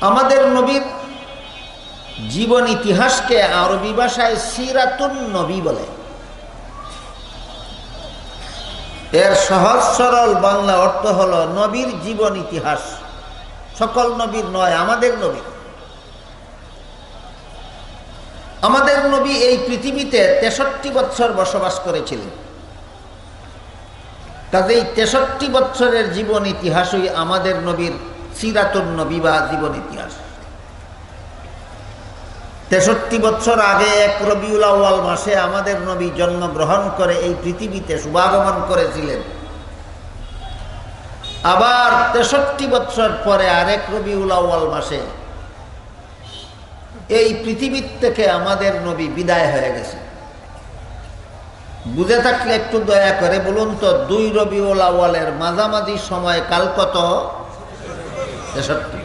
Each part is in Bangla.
আমাদের নবীর জীবন ইতিহাসকে আরবি ভাষায় সিরাতুন নবী বলে। এর সহজ সরল বাংলা অর্থ হল নবীর জীবন ইতিহাস। সকল নবীর নয়, আমাদের নবী। আমাদের নবী এই পৃথিবীতে তেষট্টি বছর বসবাস করেছিলেন। কাজেই তেষট্টি বছরের জীবন ইতিহাসই আমাদের নবীর সিরাতুন বিবাহ জীবন ইতিহাস। তেষট্টি বছর আগে এক রবিউল আউ্য়াল মাসে আমাদের নবী জন্মগ্রহণ করে এই পৃথিবীতে শুভাগমন করেছিলেন। আবার তেষট্টি বছর পরে আরেক রবিউল আউ্য়াল মাসে এই পৃথিবীর থেকে আমাদের নবী বিদায় হয়ে গেছে বুঝে থাকলে একটু দয়া করে বলুন তো, দুই রবিউল আউ্য়ালের মাঝামাঝি সময় কাল কত? তেষট্টি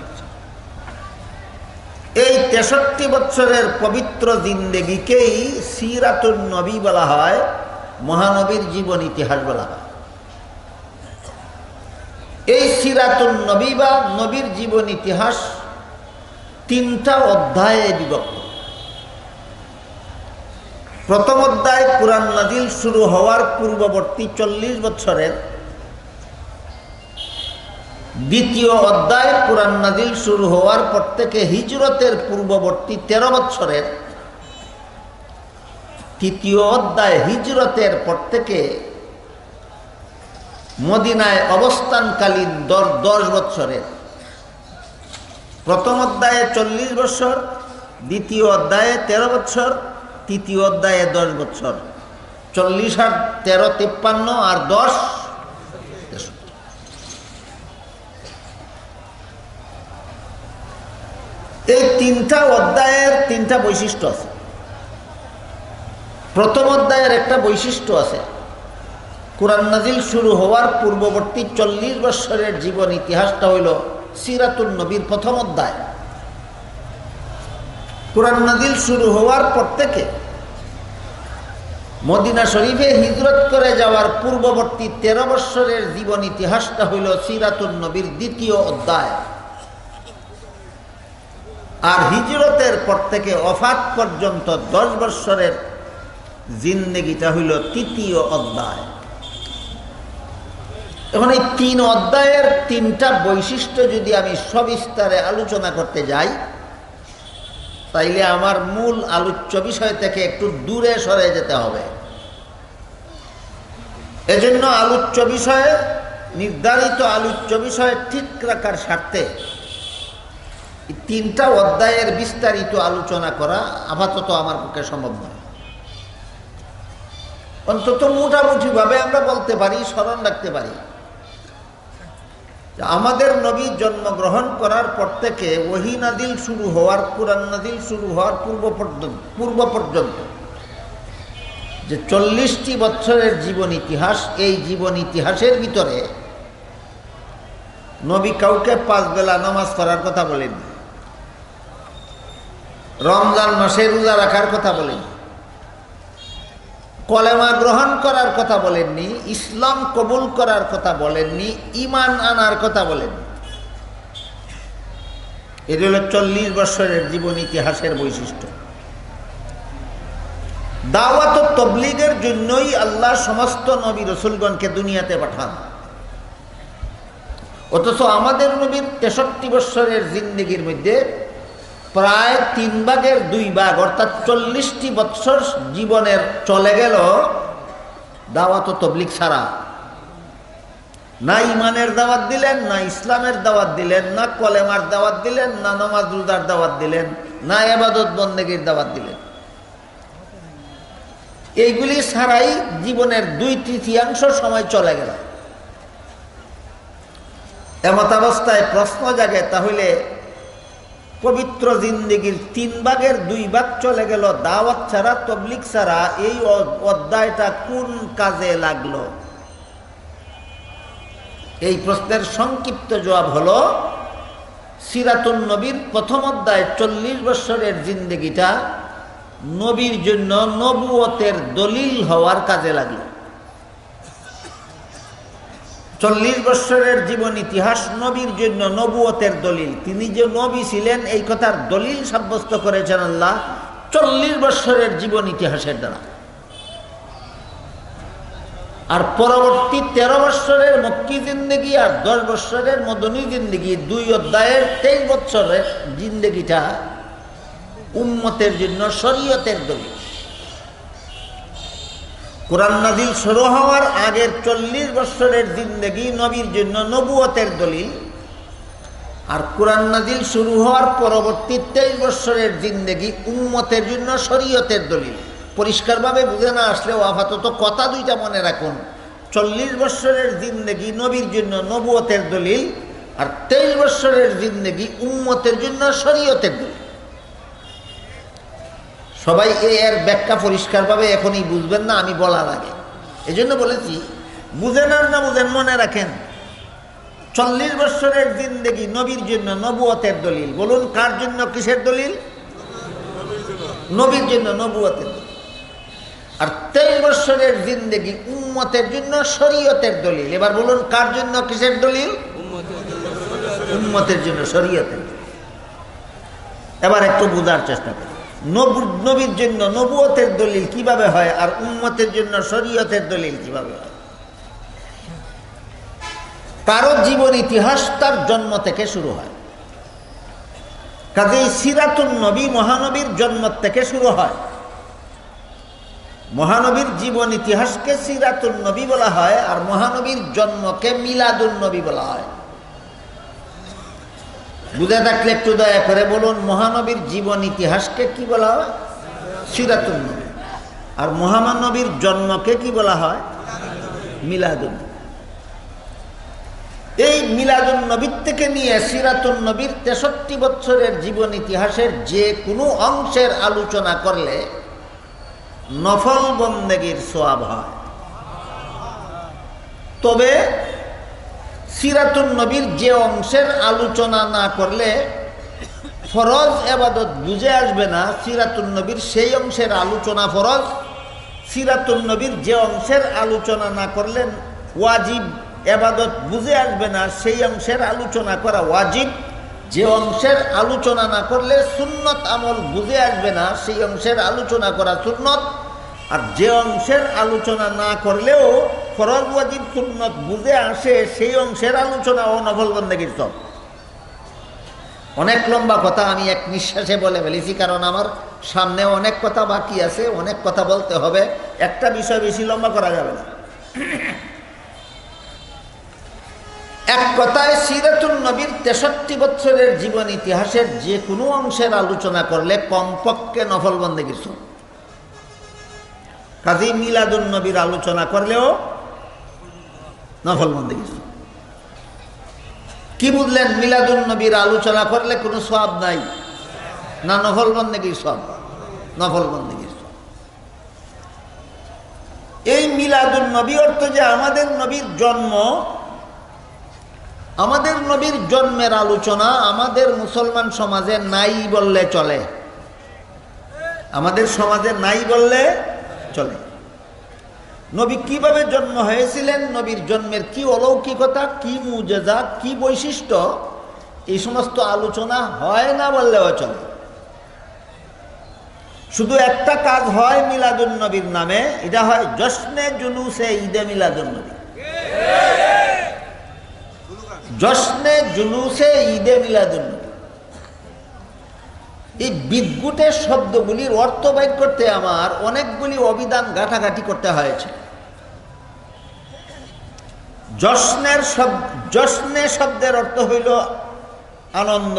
এই তেষট্টি বছরের পবিত্র জিন্দেগিকেই সিরাতুল নবী বলা হয়, মহানবীর জীবন ইতিহাস বলা হয়। এই সিরাতুল নবী বা নবীর জীবন ইতিহাস তিনটা অধ্যায়ে বিভক্ত। প্রথম অধ্যায় কোরআন নাজিল শুরু হওয়ার পূর্ববর্তী চল্লিশ বছরের দ্বিতীয় অধ্যায় কোরআন নাজিল শুরু হওয়ার পর থেকে হিজরতের পূর্ববর্তী তেরো বছরের তৃতীয় অধ্যায় হিজরতের পর থেকে মদিনায় অবস্থানকালীন দশ বছরের প্রথম অধ্যায়ে চল্লিশ বছর দ্বিতীয় অধ্যায়ে তেরো বছর তৃতীয় অধ্যায়ে দশ বছর চল্লিশ আর তেরো, তিপ্পান্ন আর দশ এই তিনটা অধ্যায়ের তিনটা বৈশিষ্ট্য আছে। প্রথম অধ্যায়ের একটা বৈশিষ্ট্য আছে। কোরআন নাজিল শুরু হওয়ার পূর্ববর্তী চল্লিশ বৎসরের জীবন ইতিহাসটা হইল সিরাতুল নবীর প্রথম অধ্যায়। কোরআন নাজিল শুরু হওয়ার পর থেকে মদিনা শরীফে হিজরত করে যাওয়ার পূর্ববর্তী তেরো বৎসরের জীবন ইতিহাসটা হইল সিরাতুল নবীর দ্বিতীয় অধ্যায়। আর হিজরতের পর থেকে অফাত পর্যন্ত দশ বৎসরের জিন্দেগিটা হইল তৃতীয় অধ্যায়। এখন এই তিন অধ্যায়ের তিনটা বৈশিষ্ট্য যদি আমি সবিস্তারে আলোচনা করতে যাই, তাইলে আমার মূল আলোচ্য বিষয় থেকে একটু দূরে সরে যেতে হবে। এজন্য আলোচ্য বিষয়ে, নির্ধারিত আলোচ্য বিষয়ে ঠিক রাখার স্বার্থে তিনটা অধ্যায়ের বিস্তারিত আলোচনা করা আপাতত আমার পক্ষে সম্ভব নয়। অন্তত মোটামুটিভাবে আমরা বলতে পারি, স্মরণ রাখতে পারি। আমাদের নবী জন্মগ্রহণ করার পর থেকে ওহিনাদিল শুরু হওয়ার, কোরআন নাদিল শুরু হওয়ার পূর্ব পর্যন্ত পূর্ব পর্যন্ত। যে চল্লিশটি বছরের জীবন ইতিহাস, এই জীবন ইতিহাসের ভিতরে নবী কাউকে পাঁচ বেলা নামাজ পড়ার কথা বলেন রমজান মাসে রোজা রাখার কথা বলেন কলেমা গ্রহণ করার কথা বলেননি। ইসলাম কবুল করার কথা বলেননি। ইমান আনার কথা বলেন এটি হল চল্লিশ বছরের জীবন ইতিহাসের বৈশিষ্ট্য। দাওয়াত তবলিগের জন্যই আল্লাহ সমস্ত নবী রসুলগণকে দুনিয়াতে পাঠান। অথচ আমাদের নবীর তেষট্টি বৎসরের জিন্দগির মধ্যে প্রায় তিন ভাগের দুই ভাগ, অর্থাৎ চল্লিশটি বৎসর জীবনের চলে গেল দাওয়াত তবলিক ছাড়া। না ইমানের দাওয়াত দিলেন, না ইসলামের দাওয়াত দিলেন, না কলেমার দাওয়াত দিলেন, না নমাজ রুদার দাওয়াত দিলেন, না এবাদত বন্দেগীর দাওয়াত দিলেন। এইগুলি ছাড়াই জীবনের দুই তৃতীয়াংশ সময় চলে গেল। এমতাবস্থায় প্রশ্ন জাগে, তাহলে পবিত্র জিন্দিগির তিন ভাগের দুই ভাগ চলে গেল, দাওয়াত ছাড়া তবলিক ছাড়া, এই অধ্যায়টা কোন কাজে লাগল? এই প্রশ্নের সংক্ষিপ্ত জবাব হলো সিরাতুল নবীর প্রথম অধ্যায় চল্লিশ বৎসরের জিন্দগিটা নবীর জন্য নবুয়তের দলিল হওয়ার কাজে লাগল। চল্লিশ বৎসরের জীবন ইতিহাস নবীর জন্য নবুয়তের দলিল। তিনি যে নবী ছিলেন, এই কথার দলিল সাব্যস্ত করেছেন আল্লাহ চল্লিশ বৎসরের জীবন ইতিহাসের দ্বারা। আর পরবর্তী তেরো বৎসরের মক্কি জিন্দগি আর দশ বৎসরের মদনী জিন্দগি দুই অধ্যায়ের তেইশ বৎসরের জিন্দগিটা উম্মতের জন্য শরীয়তের দলিল। কোরআন নাজিল শুরু হওয়ার আগের চল্লিশ বৎসরের জিন্দগি নবীর জন্য নবুয়তের দলিল। আর কোরআন নাজিল শুরু হওয়ার পরবর্তী তেইশ বৎসরের জিন্দগি উম্মতের জন্য শরীয়তের দলিল। পরিষ্কারভাবে বুঝে না আসলেও আপাতত কথা দুইটা মনে রাখুন। চল্লিশ বৎসরের জিন্দগি নবীর জন্য নবুয়তের দলিল আর তেইশ বৎসরের জিন্দগি উম্মতের জন্য শরীয়তের দলিল। সবাই এর ব্যাখ্যা পরিষ্কারভাবে এখনই বুঝবেন না, আমি বলার আগে। এই জন্য বলেছি, বুঝেন আর না বুঝেন, মনে রাখেন, চল্লিশ বৎসরের জিন্দগি নবীর জন্য নবুয়তের দলিল। বলুন, কার জন্য, কিসের দলিল? নবীর জন্য নবুয়তের আর তেইশ বৎসরের জিন্দগি উম্মতের জন্য শরীয়তের দলিল। এবার বলুন, কার জন্য, কিসের দলিল? উম্মতের জন্য, শরীয়তের এবার একটু বোঝার চেষ্টা করি। নবীর জন্য নবুয়তের দলিল কীভাবে হয় আর উম্মতের জন্য শরীয়তের দলিল কীভাবে হয়? কারও জীবন ইতিহাস তার জন্ম থেকে শুরু হয়। কাজেই সিরাতুন নবী মহানবীর জন্ম থেকে শুরু হয়। মহানবীর জীবন ইতিহাসকে সিরাতুন নবী বলা হয় আর মহানবীর জন্মকে মিলাদুল নবী বলা হয়। বুঝে থাকলে একটু দয়া করে বলুন, মহানবীর জীবন ইতিহাসকে কি বলা হয়? সিরাতুন নবী। আর মহামানবীর জন্মকে কি বলা হয়? মিলাদুন নবী। এই মিলাদুন নবীর থেকে নিয়ে সিরাতুন নবীর তেষট্টি বছরের জীবন ইতিহাসের যে কোনো অংশের আলোচনা করলে নফল বন্দেগীর সোয়াব হয়। তবে সিরাতুন নবীর যে অংশের আলোচনা না করলে ফরজ এবাদত বুঝে আসবে না, সিরাতুন নবীর সেই অংশের আলোচনা ফরজ। সিরাতুন নবীর যে অংশের আলোচনা না করলেন ওয়াজিব এবাদত বুঝে আসবে না, সেই অংশের আলোচনা করা ওয়াজিব। যে অংশের আলোচনা না করলে সুন্নত আমল বুঝে আসবে না, সেই অংশের আলোচনা করা সুন্নত। আর যে অংশের আলোচনা না করলেও ফরজ ওয়াজিব সুন্নত বুঝে আসে সেই অংশের আলোচনা ও নফল বন্দেগীর সব। অনেক লম্বা কথা, আমি এক নিঃশ্বাসে বলে ফেলেছি, কারণ আমার সামনে অনেক কথা বাকি আছে, অনেক কথা বলতে হবে, একটা বিষয় বেশি লম্বা করা যাবে না। এক কথায় সিরাতুল নবীর তেষট্টি বছরের জীবন ইতিহাসের যে কোনো অংশের আলোচনা করলে কমপক্ষে নফল বন্দেগীর সব। কাজী মিলাদুন নবীর আলোচনা করলেও নফল সব কি বুঝলেন? মিলাদুন নবীর আলোচনা করলে কোনো সব নাই। না নফল বন্দেগীর সব নফল বন্দেগীর এই মিলাদুন নবী অর্থ যে আমাদের নবীর জন্ম, আমাদের নবীর জন্মের আলোচনা আমাদের মুসলমান সমাজে নাই বললে চলে। আমাদের সমাজে নাই বললে চলে। নবী কীভাবে জন্ম হয়েছিলেন? নবীর জন্মের কি অলৌকিকতা, কি মুজেজা কি বৈশিষ্ট্য? এই সমস্ত আলোচনা হয় না বললেও চলে। শুধু একটা কাজ হয় মিলাদুন নবীর নামে, এটা হয় জশ্নে জুলুসে ঈদে মিলাদুন নবী জশ্নে জুলুসে ঈদে মিলাদুন নবী এই বিদ্যুতের শব্দগুলির অর্থ বাইর করতে আমার অনেকগুলি অবিধান ঘাটাঘাটি করতে হয়েছে। জশ্নের শব্দ যশ্নে শব্দের অর্থ হইল আনন্দ।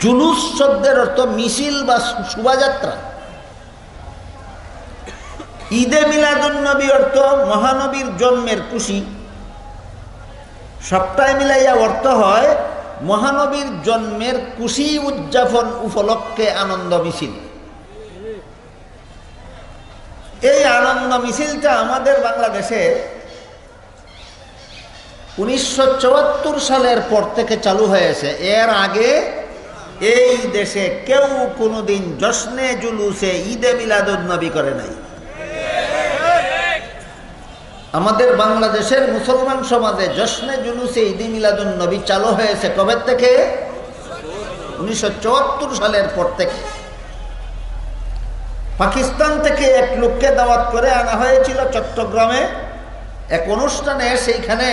জুলুস শব্দের অর্থ মিছিল বা শোভাযাত্রা। ঈদে মিলাদুন্নবী অর্থ মহানবীর জন্মের খুশি। সবটাই মিলাইয়া অর্থ হয় মহানবীর জন্মের খুশি উদযাপন উপলক্ষে আনন্দ মিছিল। এই আনন্দ মিছিলটা আমাদের বাংলাদেশে উনিশশো চুয়াত্তর সালের পর থেকে চালু হয়েছে। এর আগে এই দেশে কেউ কোনোদিন জশ্নে জুলুসে ঈদে মিলাদুন নবী করে নাই। আমাদের বাংলাদেশের মুসলমান সমাজে জশ্নে জুলুসে ঈদে মিলাদুন নবী চালু হয়েছে কবে থেকে? উনিশশো চুয়াত্তর সালের পর থেকে। পাকিস্তান থেকে এক লোককে দাওয়াত করে আনা হয়েছিল চট্টগ্রামে। এক অনুষ্ঠানে সেইখানে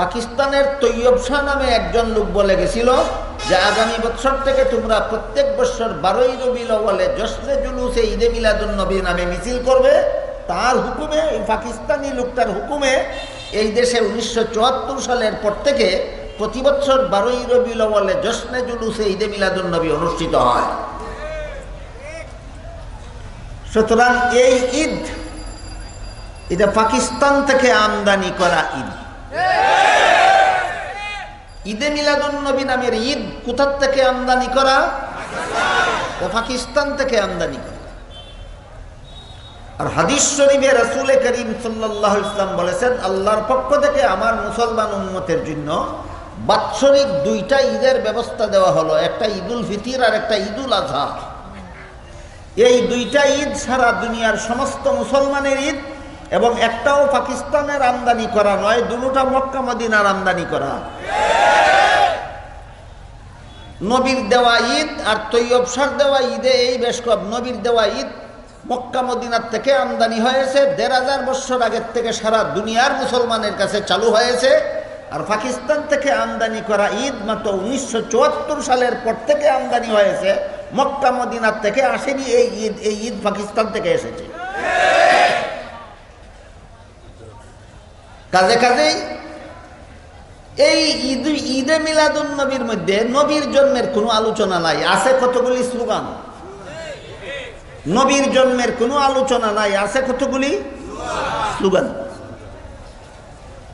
পাকিস্তানের তৈয়ব শাহ নামে একজন লোক বলে গেছিল যে, আগামী বছর থেকে তোমরা প্রত্যেক বছর বারোই রবিল বলে জশ্নে জুলুসে ঈদে মিলাদুন নবী নামে মিছিল করবে। তার হুকুমে, এই পাকিস্তানি লোকটার হুকুমে এই দেশে উনিশশো চুয়াত্তর সালের পর থেকে প্রতি বছর বারোই রবিউল বলে জশ্নে জুলুসে ঈদে মিলাদুন নবী অনুষ্ঠিত হয়। সুতরাং এই ঈদ, এটা পাকিস্তান থেকে আমদানি করা ঈদ। ঈদে মিলাদুন নবী নামের ঈদ কোথার থেকে আমদানি করা? পাকিস্তান থেকে আমদানি করা। আর হাদিস শরীফে রসুল করিম সাল্লাহ ইসলাম বলেছেন, আল্লাহর পক্ষ থেকে আমার মুসলমান উন্মতের জন্য বাৎসরিক দুইটা ঈদের ব্যবস্থা দেওয়া হলো, একটা ঈদুল ফিতির আর একটা ঈদুল আজহা এই দুইটা ঈদ সারা দুনিয়ার সমস্ত মুসলমানের ঈদ এবং একটাও পাকিস্তানের আমদানি করা নয়, দুটা মক্কা মদিনার আমদানি করা। নবীর দেওয়া ঈদ আর তৈয়ব সার দেওয়া ঈদে এই বেশ কব নবীর দেওয়া ঈদ মক্কা মদিনার থেকে আমদানি হয়েছে, দেড় হাজার বছর আগের থেকে সারা দুনিয়ার মুসলমানের কাছে চালু হয়েছে। আর পাকিস্তান থেকে আমদানি করা ঈদ মাত্র উনিশশো চুয়াত্তর সালের পর থেকে আমদানি হয়েছে। মক্কা মদিনার থেকে আসেনি, এই ঈদ এই ঈদ পাকিস্তান থেকে এসেছে। কাজে কাজেই এই ঈদ, ঈদে মিলাদুন নবীর মধ্যে নবীর জন্মের কোনো আলোচনা নাই। আছে কতগুলি স্লোগান? নবীর জন্মের কোনো আলোচনা নাই। আছে কতগুলি স্লোগান?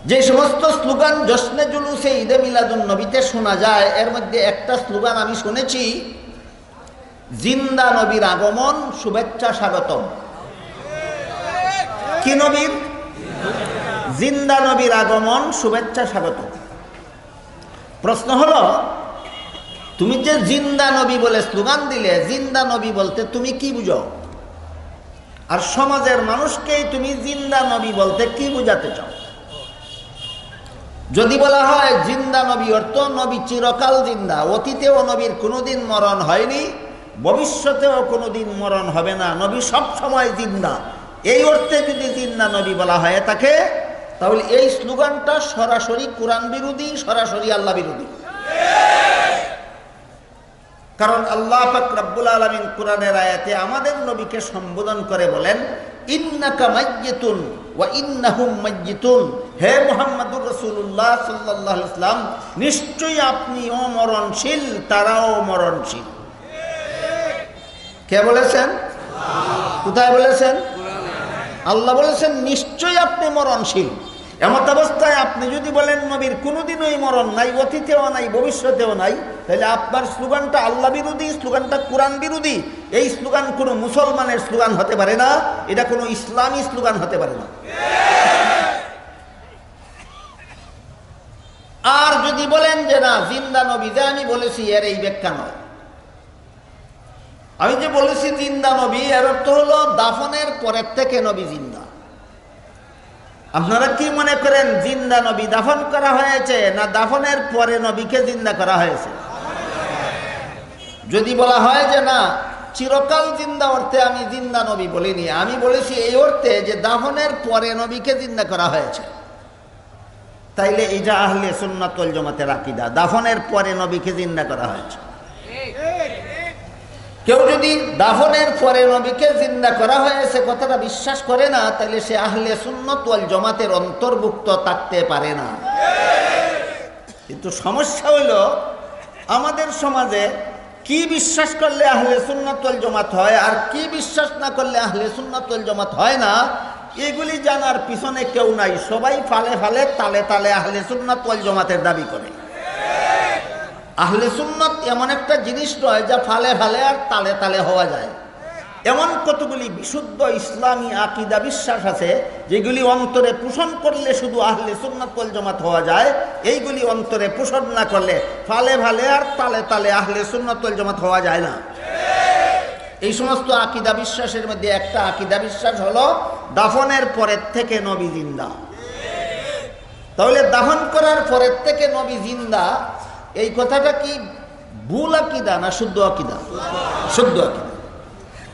যে সমস্ত স্লোগান জশ্নে জুলুসে ঈদে মিলাদুন নবীতে শোনা যায়, এর মধ্যে একটা স্লোগান আমি শুনেছি জিন্দা নবীর আগমন, শুভেচ্ছা স্বাগতম। কি নবীর? জিন্দা নবীর আগমন, শুভেচ্ছা স্বাগতম। প্রশ্ন হলো, তুমি যে জিন্দা নবী বলে স্লোগান দিলে, জিন্দা নবী বলতে তুমি কি বুঝো? আর সমাজের মানুষকেই তুমি জিন্দা নবী বলতে কি বুঝাতে চাও? যদি বলা হয়, জিন্দা নবী অর্থ নবী চিরকাল জিন্দা, অতীতেও নবীর কোনোদিন মরণ হয়নি ভবিষ্যতেও কোনোদিন মরণ হবে না। নবী সব সময় জিন্দা। এই অর্থে যদি জিন্দা নবী বলা হয় তাকে, তাহলে এই স্লোগানটা সরাসরি কোরআন বিরোধী, সরাসরি আল্লাহ বিরোধী। কারণ আল্লাহ পাক রব্বুল আলমিন কোরআনের আয়াতে আমাদের নবীকে সম্বোধন করে বলেন, ইন্নাকা মাইয়িতুন ওয়া ইন্নাহুম মাইয়িতুন হে মুহাম্মদুর রাসূলুল্লাহ সাল্লাল্লাহু আলাইহি নিশ্চয়ই আপনি অমরণশীল তারাও মরণশীল। কে বলেছেন? কোথায় বলেছেন? আল্লাহ বলেছেন, নিশ্চয়ই আপনি মরণশীল। এমত অবস্থায় আপনি যদি বলেন, নবীর কোনোদিনই মরণ নাই, অতীতেও নাই, ভবিষ্যতেও নাই, তাহলে আপনার স্লোগানটা আল্লাহ বিরোধী, স্লোগানটা কোরআন বিরোধী। এই স্লোগান কোনো মুসলমানের স্লোগান হতে পারে না, এটা কোনো ইসলামী স্লোগান হতে পারে না। আর যদি বলেন যে, না, জিন্দা নবী, যে আমি বলেছি, এর এই ব্যাখ্যা নয়। আমি যে বলেছি জিন্দা নবী, এর অর্থ হলো দাফনের পরের থেকে নবী জিন্দা। আপনারা কি মনে করেন জিন্দা নবী দাফন করা হয়েছে না দাফনের পরে নবীকে জিন্দা করা হয়েছে? যদি বলা হয় যে না, চিরকাল জিন্দা অর্থে আমি জিন্দা নবী বলিনি, আমি বলেছি এই অর্থে যে দাফনের পরে নবীকে জিন্দা করা হয়েছে। তাইলে এটা আহলে সুন্নাতুল জমাতের আকিদা, দাফনের পরে নবীকে জিন্দা করা হয়েছে। কেউ যদি দাফনের পরে নবীকে জিন্দা করা হয়েছে কথাটা বিশ্বাস করে না তাহলে সে আহলে সুন্নত ওয়াল জমাতের অন্তর্ভুক্ত থাকতে পারে না। কিন্তু সমস্যা হইল আমাদের সমাজে কি বিশ্বাস করলে আহলে সুন্নাতল জমাত হয়, আর কি বিশ্বাস না করলে আহলে সুন্নাতল জমাত হয় না, এগুলি জানার পিছনে কেউ নাই। সবাই ফালে ফালে, তালে তালে আহলে সুন্নাতল জমাতের দাবি করে। আহলে সুন্নত এমন একটা জিনিস নয় যা ফালে ফালে আর তালে তালে হওয়া যায়। এমন কতগুলি বিশুদ্ধ ইসলামী আকিদা বিশ্বাস আছে, যেগুলি অন্তরে পোষণ করলে শুধু আহলে সুন্নাতল জমাত হওয়া যায়, এইগুলি অন্তরে পোষণ না করলে ফালে ফালে আর তালে তালে আহলে সুন্নাতল জমাত হওয়া যায় না। এই সমস্ত আকিদা বিশ্বাসের মধ্যে একটা আকিদা বিশ্বাস হলো, দাফনের পরের থেকে নবী জিন্দা। তাহলে দাফন করার পরের থেকে নবী জিন্দা এই কথাটা কি ভুল আকিদা না শুদ্ধ আকিদা? শুদ্ধ আকিদা।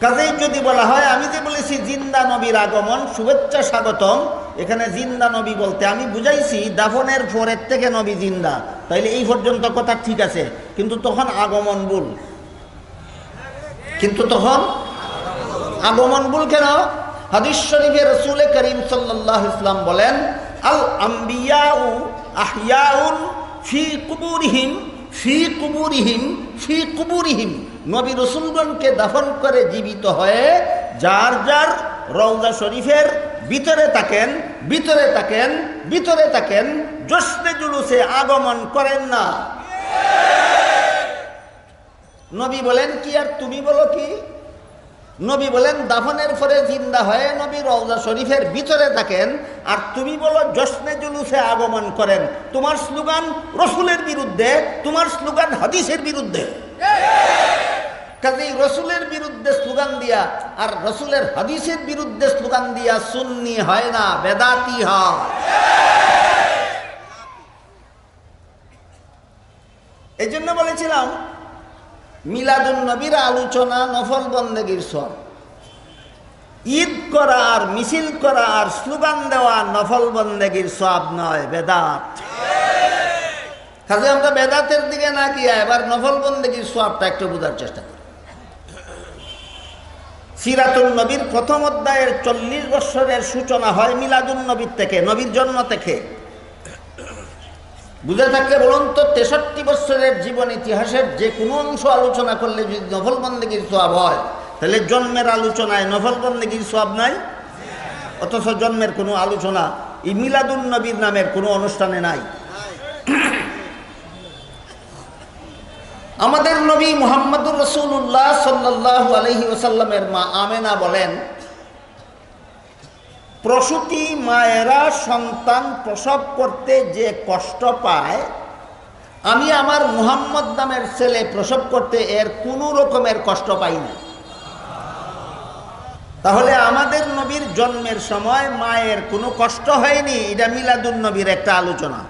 কাজেই যদি বলা হয়, আমি যে বলেছি জিন্দা নবীর আগমন, শুভেচ্ছা স্বাগতম। এখানে জিন্দা নবী বলতে আমি বুঝাইছি, দাফনের পরের থেকে নবী জিন্দা। তাইলে এই পর্যন্ত কথা ঠিক আছে, কিন্তু তখন আগমন ভুল। কিন্তু তখন আগমন ভুল কেন? হাদিস শরীফে রসুল করিম সাল্লাহ ইসলাম বলেন আল আম্বিয়াউ আহিয়াউন ফি কুবুরিহিম ফি কুবুরিহিম ফি কুবুরিহিম। নবী রসুলগণকে দাফন করে জীবিত হয়ে যার যার রওজা শরীফের ভিতরে থাকেন ভিতরে থাকেন ভিতরে থাকেন জশ্নে জুলুসে আগমন করেন না। নবী বলেন কি আর তুমি বলো কি? নবী বলেন, দাফনের পরে জিন্দা হয়ে নবী রওজা শরীফের ভিতরে থাকেন, আর তুমি বলো, জশ্নে জুলুসে আগমন করেন। তোমার স্লোগান রসুলের বিরুদ্ধে, তোমার স্লোগান হাদিসের বিরুদ্ধে। কাজেই রসুলের বিরুদ্ধে স্লোগান দিয়া, আর রসুলের হাদিসের বিরুদ্ধে স্লোগান দিয়া সুন্নি হয় না, বেদাতি হয়। এই জন্য বলেছিলাম মিলাদুন নবীর আলোচনা নফল বন্দেগীর সব ঈদ করা আর মিছিল করা আর স্লোগান দেওয়া নফল বন্দেগীর সব নয়, বেদাত। আমরা বেদাতের দিকে না গিয়ে এবার নফল বন্দেগীর সবটা একটু বোঝার চেষ্টা করি। সিরাতুল নবীর প্রথম অধ্যায়ের চল্লিশ বৎসরের সূচনা হয় মিলাদুল নবীর থেকে, নবীর জন্ম থেকে। বুঝে থাকলে বলুন তো, তেষট্টি বছরের জীবন ইতিহাসের যে কোনো অংশ আলোচনা করলে যদি নফল বন্দেগীর সোয়াব হয়, তাহলে জন্মের আলোচনায় নফল বন্দেগীর সোয়াব নাই? অথচ জন্মের কোনো আলোচনা এই মিলাদুল নবীর নামের কোনো অনুষ্ঠানে নাই। আমাদের নবী মোহাম্মদুর রসুল্লাহ সাল্লাহ আলহি ওসাল্লামের মা আমেনা বলেন প্রসূতি মায়েরা সন্তান প্রসব করতে যে কষ্ট পায়, আমি আমার মুহাম্মদ নামের ছেলে প্রসব করতে এর কোনো রকমের কষ্ট পাই না। তাহলে আমাদের নবীর জন্মের সময় মায়ের কোনো কষ্ট হয়নি? এটা মিলাদুল নবীর একটা আলোচনা।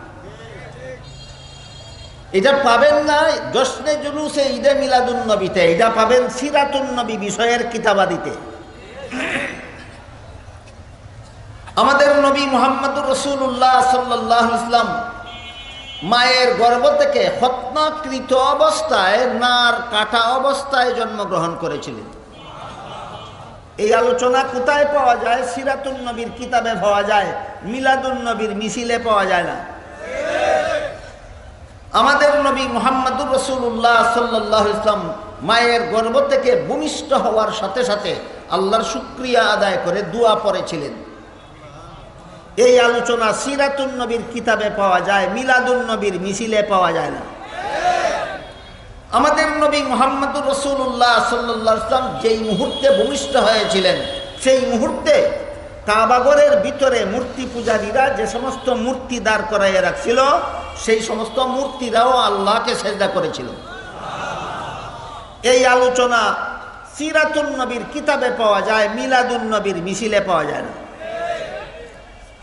এটা পাবেন না জশ্নে জুলুসে ঈদে মিলাদুল নবীতে, এটা পাবেন সিরাতুল নবী বিষয়ের কিতাবাদিতে। আমাদের নবী মোহাম্মদুর রসুল্লাহ সাল্লাহ ইসলাম মায়ের গর্ভ থেকে হত্যাকৃত অবস্থায়, নার কাটা অবস্থায় জন্মগ্রহণ করেছিলেন। এই আলোচনা কোথায় পাওয়া যায়? সিরাতুল নবীর কিতাবে পাওয়া যায় মিলাদুল নবীর মিছিলে পাওয়া যায় না। আমাদের নবী মোহাম্মদুর রসুল্লাহ সাল্লাহ ইসলাম মায়ের গর্ভ থেকে ভূমিষ্ঠ হওয়ার সাথে সাথে আল্লাহর শুক্রিয়া আদায় করে দোয়া পড়েছিলেন। এই আলোচনা সিরাতুল নবীর কিতাবে পাওয়া যায় মিলাদুল নবীর মিছিলে পাওয়া যায় না। আমাদের নবী মোহাম্মদুর রসুল্লাহ সাল্লাহ ইসলাম যেই মুহূর্তে ভূমিষ্ঠ হয়েছিলেন, সেই মুহূর্তে কাবাগরের ভিতরে মূর্তি পূজারীরা যে সমস্ত মূর্তি দাঁড় করাইয়া রাখছিল, সেই সমস্ত মূর্তিরাও আল্লাহকে সেজদা করেছিল। এই আলোচনা সিরাতুল নবীর কিতাবে পাওয়া যায় মিলাদুল নবীর মিছিলে পাওয়া যায় না।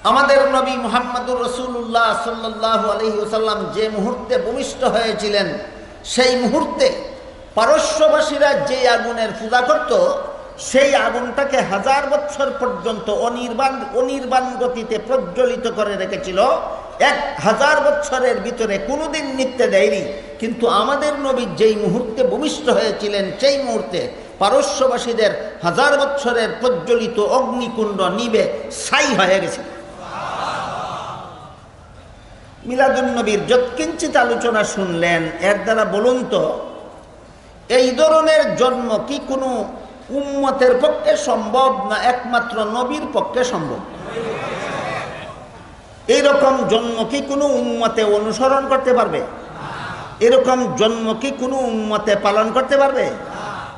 আমাদের নবী মোহাম্মদুর রসুল্লাহ সাল্লাহ আলহি ওসাল্লাম যে মুহূর্তে ভূমিষ্ঠ হয়েছিলেন, সেই মুহূর্তে পারস্যবাসীরা যে আগুনের পূজা করত, সেই আগুনটাকে হাজার বছর পর্যন্ত অনির্বাণ অনির্বাণ গতিতে প্রজ্বলিত করে রেখেছিল। এক হাজার বছরের ভিতরে কোনোদিন নিত্যে দেয়নি। কিন্তু আমাদের নবী যেই মুহূর্তে ভূমিষ্ঠ হয়েছিলেন, সেই মুহূর্তে পারস্যবাসীদের হাজার বছরের প্রজ্বলিত অগ্নিকুণ্ড নিবে ছাই হয়ে গেছে মিলাদুল নবীর যৎকিঞ্চিত আলোচনা শুনলেন, এর দ্বারা বলুন তো, এই ধরনের জন্ম কি কোনো উম্মতের পক্ষে সম্ভব না একমাত্র নবীর পক্ষে সম্ভব? এইরকম জন্ম কি কোনো উম্মতে অনুসরণ করতে পারবে? এরকম জন্ম কি কোনো উম্মতে পালন করতে পারবে?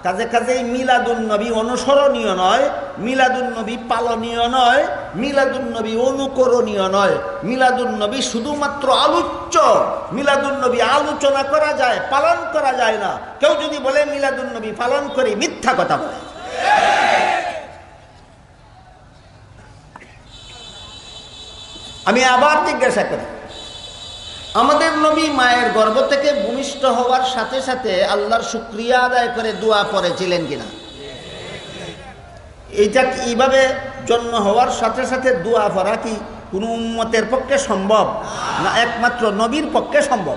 কাজে কাজেই মিলাদুন নবী অনুসরণীয় নয় মিলাদুন নবী পালনীয় নয় মিলাদুন নবী অনুকরণীয় নয়। মিলাদুন নবী শুধুমাত্র আলোচ্য মিলাদুন নবী আলোচনা করা যায়, পালন করা যায় না। কেউ যদি বলে মিলাদুন নবী পালন করি, মিথ্যা কথা বলে। আমি আবার জিজ্ঞাসা করি আমাদের নবী মায়ের গর্ভ থেকে ভূমিষ্ঠ হওয়ার সাথে সাথে আল্লাহর শুক্রিয়া আদায় করে দোয়া পড়েছিলেন কিনা? এইটা এইভাবে জন্ম হওয়ার সাথে সাথে দোয়া পড়া কি কোনো উন্মতের পক্ষে সম্ভব? না একমাত্র নবীর পক্ষে সম্ভব?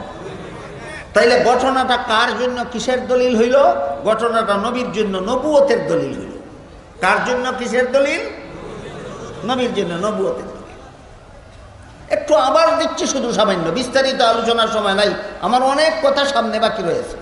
তাইলে ঘটনাটা কার জন্য কিসের দলিল হইল? ঘটনাটা নবীর জন্য নবুয়তের দলিল হইল। কার জন্য কিসের দলিল? নবীর জন্য নবুয়তের একটু আবার দিচ্ছি শুধু সামান্য, বিস্তারিত আলোচনার সময় নাই, আমার অনেক কথা সামনে বাকি রয়েছে।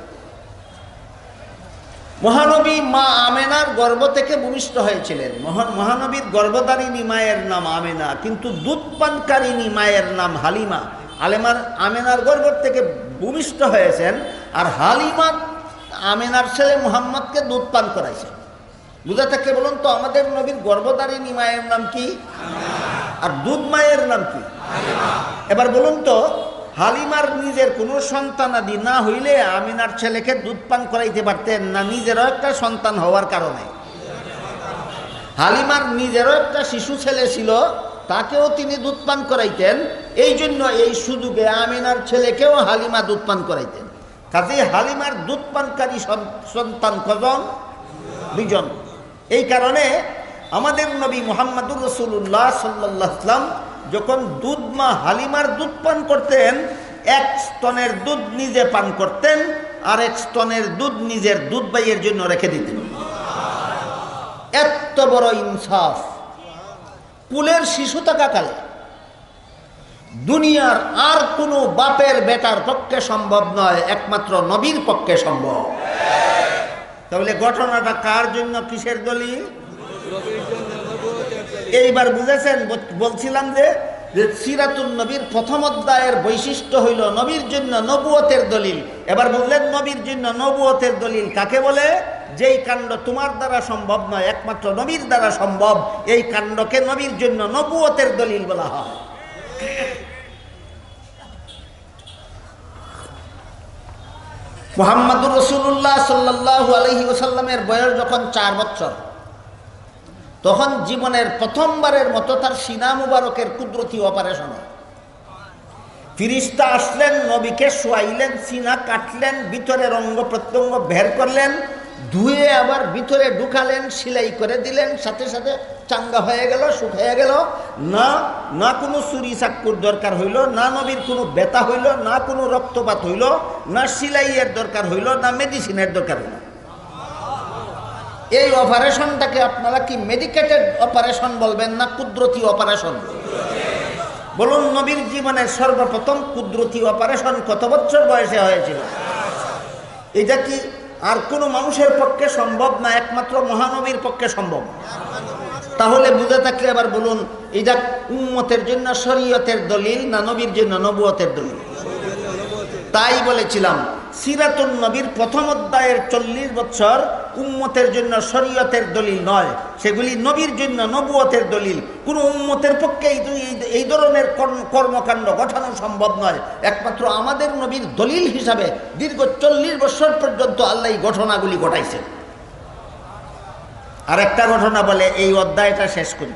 মহানবী মা আমেনার গর্ভ থেকে ভূমিষ্ঠ হয়েছিলেন। মহান মহানবীর গর্ভধারিণী মায়ের নাম আমেনা, কিন্তু দুধ পানকারিণী মায়ের নাম হালিমা। আলেমার, আমেনার গর্ভ থেকে ভূমিষ্ঠ হয়েছেন, আর হালিমা আমেনার ছেলে মুহাম্মদকে দুধ পান করাইছেন বুঝা থাকলে বলুন তো, আমাদের নবীর গর্ভধারিণী মায়ের নাম কি? আর দুধ মায়ের নাম কি? এবার বলুন তো, হালিমার নিজের কোনো সন্তানাদি না হইলে আমিনার ছেলেকে দুধ পান করাইতে পারতেন না, নিজেরও একটা সন্তান হওয়ার কারণে। হালিমার নিজেরও একটা শিশু ছেলে ছিল, তাকেও তিনি দুধ পান করাইতেন, এই জন্য এই সুযোগে আমিনার ছেলেকেও হালিমা দুধ পান করাইতেন। কাজে হালিমার দুধ পানকারী সন- সন্তান কজন? দুজন। এই কারণে আমাদের নবী মোহাম্মদুর রসুল্লাহ সাল্লাহ যখন দুধ মা হালিমার দুধ পান করতেন, এক স্তনের দুধ নিজে পান করতেন আর এক স্তনের দুধ নিজের দুধ বাইয়ের জন্য রেখে দিতেন। এত বড় ইনসাফ। কুলের শিশু থাকাকালে দুনিয়ার আর কোনো বাপের বেটার পক্ষে সম্ভব নয়, একমাত্র নবীর পক্ষে সম্ভব। তাহলে ঘটনাটা কার জন্য কিসের দলিল? এইবার বুঝেছেন? বলছিলাম যে সিরাতুল নবীর প্রথম অধ্যায়ের বৈশিষ্ট্য হইল নবীর জন্য নবুয়তের দলিল। এবার বললেন নবীর জন্য নবুয়তের দলিল কাকে বলে? যেই কাণ্ড তোমার দ্বারা সম্ভব নয়, একমাত্র নবীর দ্বারা সম্ভব, এই কাণ্ডকে নবীর জন্য নবুয়তের দলিল বলা হয়। মোহাম্মদুর রসুল্লাহ সাল্লাহ আলহি ওসাল্লামের বয়স যখন চার বছর তখন জীবনের প্রথমবারের মতো তার সিনা মুবারকের কুদরতি অপারেশন হয়। ফিরিস্তা আসলেন, নবীকে শোয়াইলেন, সিনা কাটলেন ভিতরের অঙ্গ প্রত্যঙ্গ বের করলেন, ধুয়ে আবার ভিতরে ঢুকালেন, সেলাই করে দিলেন, সাথে সাথে চাঙ্গা হয়ে গেল হয়ে গেল না না কোনো চুরি চাক্কুর দরকার হইল, না নবীর কোনো ব্যথা হইল, না কোনো রক্তপাত হইল, না সিলাইয়ের দরকার হইল, না মেডিসিনের দরকার হইল এই অপারেশনটাকে আপনারা কি মেডিকেটেড অপারেশন বলবেন না কুদরতি অপারেশন বলুন, নবীর জীবনের সর্বপ্রথম কুদরতি অপারেশন কত বছর বয়সে হয়েছিল? এটা কি আর কোনো মানুষের পক্ষে সম্ভব না, একমাত্র মহানবীর পক্ষে সম্ভব? তাহলে বুঝে থাকলে আবার বলুন, এটা উম্মতের জন্য শরীয়তের দলিল না নবীর জন্য নবুয়তের দলিল? তাই বলেছিলাম সিরাতুন নবীর প্রথম অধ্যায়ের চল্লিশ বছর উম্মতের জন্য শরীয়তের দলিল নয়। সেগুলি নবীর জন্য নবুয়তের দলিল। কোনো উম্মতের পক্ষে এই ধরনের কর্ম- কর্মকাণ্ড গঠানো সম্ভব নয়। একমাত্র আমাদের নবীর দলিল হিসাবে দীর্ঘ চল্লিশ বছর পর্যন্ত আল্লাহ এই ঘটনাগুলি ঘটাইছেন। আর একটা ঘটনা বলে এই অধ্যায়টা শেষ করি।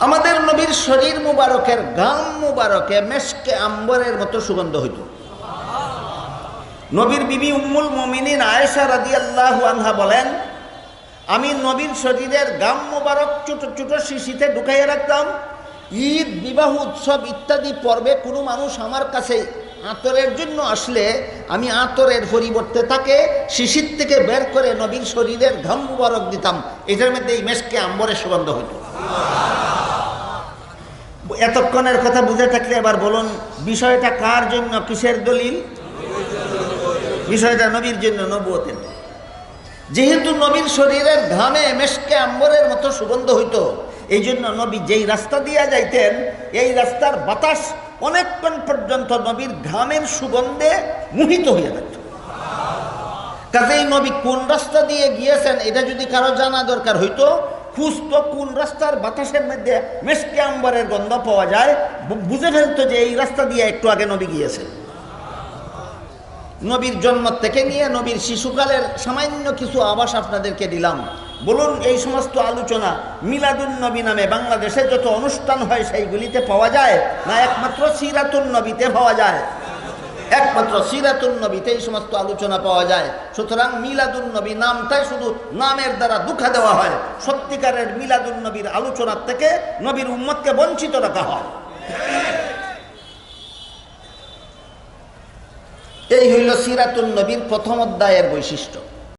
আমাদের নবীর শরীর মুবারকের গাম মুবারকে মেশকে আম্বরের মতো সুগন্ধ হইত। নবীর বিবি উম্মুল মমিনিন আয়েশা রাদিয়াল্লাহু আনহা বলেন, আমি নবীর শরীরের গাম মুবারক ছোট ছোট শিশিতে ঢুকাইয়া রাখতাম। ঈদ, বিবাহ, উৎসব ইত্যাদি পর্বে কোনো মানুষ আমার কাছে আতরের জন্য আসলে আমি আতরের পরিবর্তে তাকে শিশির থেকে বের করে নবীর শরীরের ঘাম মুবারক দিতাম। এটার মধ্যে এই মেশকে আম্বরের সুগন্ধ হইত এতক্ষণের কথা বুঝে থাকলে এবার বলুন, বিষয়টা কার জন্য, কিসের দলিল? বিষয়টা নবীর জন্য নবুয়তের। যেহেতু নবীর শরীরের ঘামে মেশকে আম্বরের মতো সুগন্ধ হইতো, এই জন্য নবী যেই রাস্তা দিয়া যাইতেন, এই রাস্তার বাতাস অনেকক্ষণ পর্যন্ত নবীর ঘামের সুগন্ধে মোহিত হইয়া থাকত কাজেই নবী কোন রাস্তা দিয়ে গিয়েছেন, এটা যদি কারও জানা দরকার হইতো, খুঁজতো কোন রাস্তার বাতাসের মধ্যে মেসকে আম্বারের গন্ধ পাওয়া যায় বুঝে ফেলতো যে এই রাস্তা দিয়ে একটু আগে নবী গিয়েছেন নবীর জন্ম থেকে নিয়ে নবীর শিশুকালের সামান্য কিছু আবাস আপনাদেরকে দিলাম। বলুন, এই সমস্ত আলোচনা মিলাদুন নবী নামে বাংলাদেশে যত অনুষ্ঠান হয় সেইগুলিতে পাওয়া যায় না একমাত্র সিরাতুন নবীতে পাওয়া যায়? একমাত্র সিরাতুন নবীতে এই সমস্ত আলোচনা পাওয়া যায়। সুতরাং মিলাদুন নবী নামটাই শুধু নামের দ্বারা দুঃখা দেওয়া হয়। সত্যিকারের মিলাদুন নবীর আলোচনার থেকে নবীর উম্মতকে বঞ্চিত রাখা হয়। এই হইল সিরাতুল নবীর প্রথম অধ্যায়ের বৈশিষ্ট্য।